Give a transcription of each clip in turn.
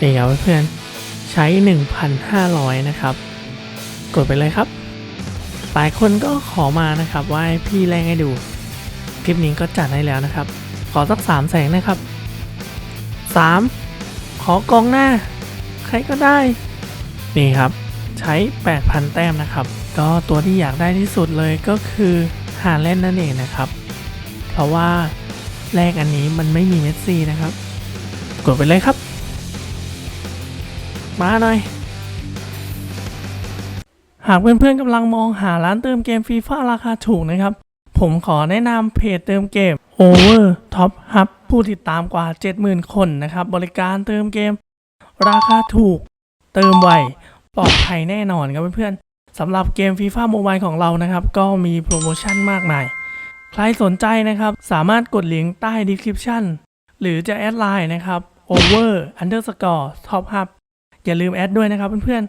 นี่ครับเพื่อนใช้ 1,500 นะครับ กดไปเลยครับ หลายคนก็ขอมานะครับว่าพี่แรงให้ดู คลิปนี้ก็จัดให้แล้วนะครับ ขอสักสามแสงนะครับ 3. ขอกองหน้า ใครก็ได้ นี่ครับ ใช้ 8,000 แต้มนะครับ ก็ตัวที่อยากได้ที่สุดเลยก็คือหาเล่นนั่นเองนะครับ เพราะว่าแรกอันนี้มันไม่มีเมสซี่นะครับ กดไปเลยครับ มาหน่อย หากเพื่อนๆกำลังมองหาร้านเติมเกมฟีฟ่าราคาถูกนะครับ ผมขอแนะนำเพจเติมเกม Over Top Hub ผู้ติดตามกว่า 70,000 คนนะครับ บริการเติมเกม ราคาถูก เติมไวปลอดภัยแน่นอนครับเพื่อนๆสำหรับเกม FIFA Mobile ของเรานะครับ ก็มีโปรโมชั่นมากมาย ใครสนใจนะครับ สามารถกดลิงก์ใต้ description หรือจะแอดไลน์นะครับ over underscore top hub อย่าลืมแอดด้วยนะครับเพื่อน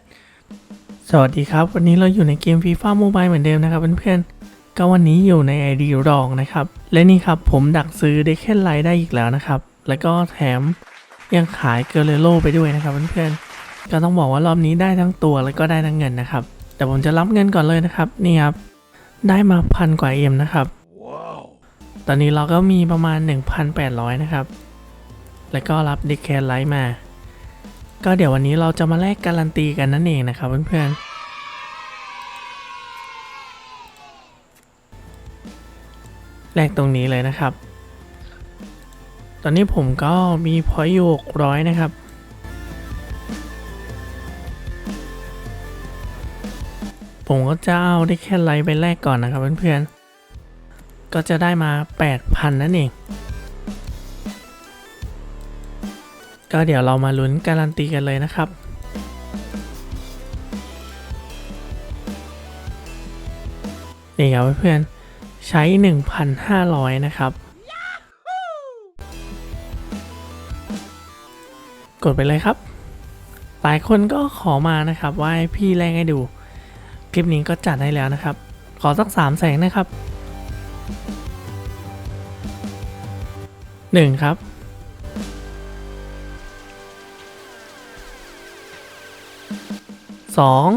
ๆ สวัสดีครับ วันนี้เราอยู่ในเกม FIFA Mobile เหมือนเดิมนะครับเพื่อนๆ ก็วันนี้อยู่ใน ID รองนะครับ และนี่ครับผมดักซื้อเดคเคนไลได้อีกแล้วนะครับ แล้วก็แถมยังขายเกเรโลไปด้วยนะครับเพื่อนๆ ก็ต้องบอกว่ารอบนี้ได้ทั้งตัวแล้วก็ได้ทั้งเงินนะครับ แต่ผมจะรับเงินก่อนเลยนะครับนี่ครับได้มาพันกว่าเอ็มนะครับ ตอนนี้เราก็มีประมาณ 1,800 นะครับ แล้วก็รับเดคแคนไลท์มา ก็เดี๋ยววันนี้เราจะมาแลกการันตีกันนั่นเองนะครับเพื่อนๆแลกตรงนี้เลยนะครับ ตอนนี้ผมก็มีพอยอยู่600นะครับ ผมก็จะเอาได้แค่ไลท์ไปแลกก่อนนะครับเพื่อนๆ ก็จะได้มา 8,000 นั่นเอง ก็เดี๋ยวเรามาลุ้นการันตีกันเลยนะครับนี่ครับเพื่อนใช้ 1,500 นะครับ กดไปเลยครับ หลายคนก็ขอมานะครับว่าให้พี่แรงให้ดู คลิปนี้ก็จัดให้แล้วนะครับ ขอสักสามแสงนะครับหนึ่งครับ สอง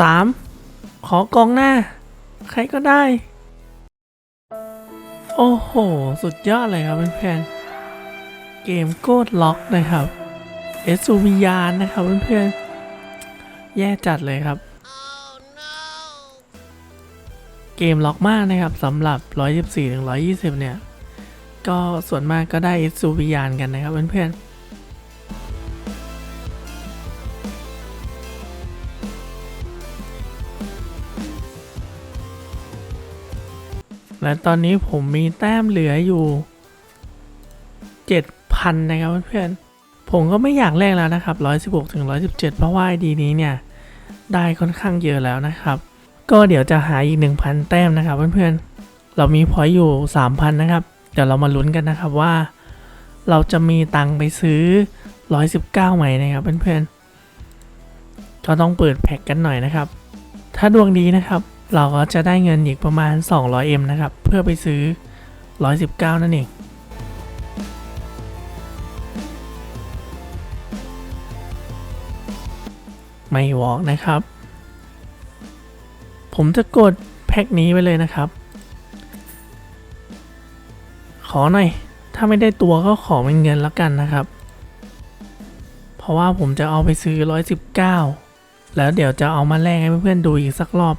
สามขอกองหน้า ใครก็ได้ โอ้โห สุดยอดเลยครับเพื่อนๆเกมโกดล็อกนะครับเอสูวิยานนะครับเพื่อนๆแย่จัดเลยครับ เกมล็อกมากนะครับสำหรับ 114ถึง120 เนี่ย ก็ส่วนมากก็ได้เอสูวิยานกันนะครับเพื่อนๆและตอนนี้ผมมีแต้มเหลืออยู่ 7,000 นะครับเพื่อนๆ ผมก็ไม่อยากแลกแล้วนะครับ 116 ถึง 117 เพราะว่าไอดีนี้เนี่ย ได้ค่อนข้างเยอะแล้วนะครับ ก็เดี๋ยวจะหาอีก 1,000 แต้มนะครับเพื่อนๆ เรามีพอยต์อยู่ 3,000 นะครับ เดี๋ยวเรามาลุ้นกันนะครับว่า เราจะมีตังค์ไปซื้อ 119 ไหมนะครับเพื่อนๆก็ต้องเปิดแพ็กกันหน่อยนะครับ ถ้าดวงดีนะครับ เราก็จะได้เงินอีกประมาณ 200M นะครับ เพื่อไปซื้อ 119 นั่นเองไม่วอกนะครับ ผมจะกดแพ็กนี้ไปเลยนะครับ ขอหน่อย ถ้าไม่ได้ตัวก็ขอเป็นเงินแล้วกันนะครับ เพราะว่าผมจะเอาไปซื้อ 119 แล้วเดี๋ยวจะเอามาแลกให้เพื่อนๆดูอีกสักรอบ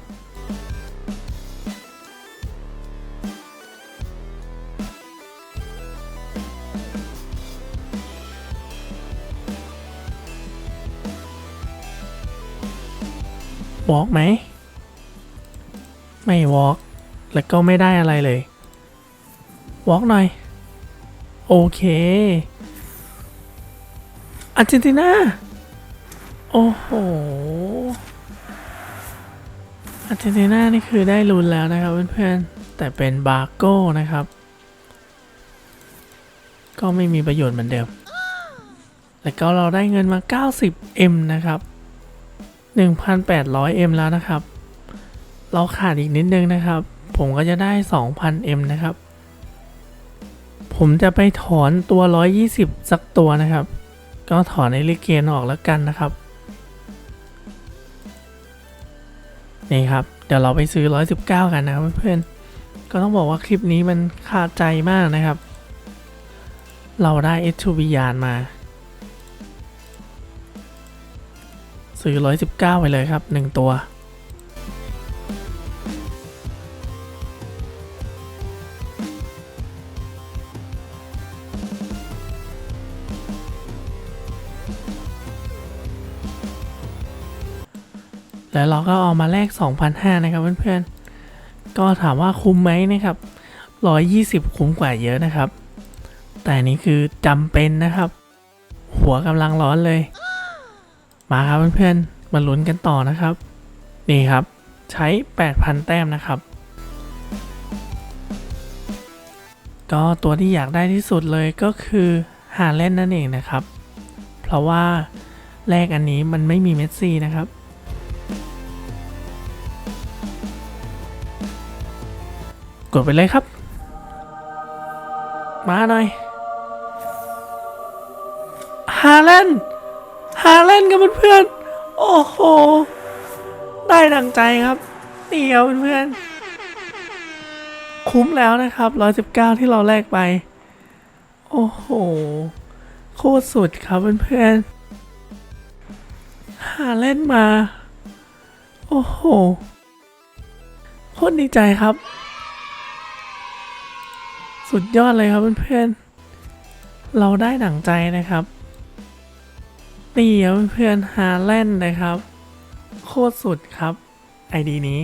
วอล์กไหม ไม่วอล์กแล้วก็ไม่ได้อะไรเลย วอล์กหน่อย โอเคอาร์เจนตินาโอ้โหอาร์เจนตินานี่คือได้ลุ้นแล้วนะครับเพื่อนๆ แต่เป็นบาโก้นะครับ ก็ไม่มีประโยชน์เหมือนเดิม แล้วก็เราได้เงินมา 90M นะครับ 1,800M แล้วนะครับ เราขาดอีกนิดนึงนะครับ ผมก็จะได้ 2,000M นะครับ ผมจะไปถอนตัว 120 สักตัวนะครับ ก็ถอนในลิเกนออกแล้วกันนะครับ นี่ครับ เดี๋ยวเราไปซื้อ 119 กันนะครับเพื่อนๆ ก็ต้องบอกว่าคลิปนี้มันขาใจมากนะครับ เราได้เอชูบิยานมา ซื้อ 119 ไปเลยครับ 1 ตัว แล้วเราก็เอามาแลก2,500นะครับเพื่อนๆ ก็ถามว่าคุ้มไหมนะครับ 120 คุ้มกว่าเยอะนะครับ แต่นี้คือจำเป็นนะครับ หัวกำลังร้อนเลย มาครับเพื่อนๆ มาลุ้นกันต่อนะครับ นี่ครับ ใช้ 8,000 แต้มนะครับ ก็ตัวที่อยากได้ที่สุดเลยก็คือหาเล่นนั่นเองนะครับ เพราะว่าแลกอันนี้มันไม่มีเมสซี่นะครับ กดไปเลยครับ มาหน่อยฮาเลนฮาเลนกับเพื่อนๆโอ้โห ได้ดังใจครับนี่ครับเพื่อนๆคุ้มแล้วนะครับ 119 ที่เราแลกไป โอ้โห โคตรสุดครับเพื่อนๆหาเล่นมา โอ้โหโคตรดีใจครับ สุดยอดเลยครับเพื่อนๆ เราได้ดั่งใจนะครับนี่ครับเพื่อนๆฮาแลนด์นะครับ โคตรสุดครับไอดีนี้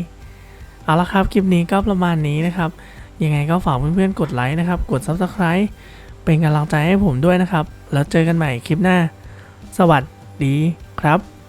เอาละครับ คลิปนี้ก็ประมาณนี้นะครับ ยังไงก็ฝากเพื่อนๆ กดไลค์นะครับ กด Subscribe เป็นกำลังใจให้ผมด้วยนะครับ แล้วเจอกันใหม่คลิปหน้า สวัสดีครับ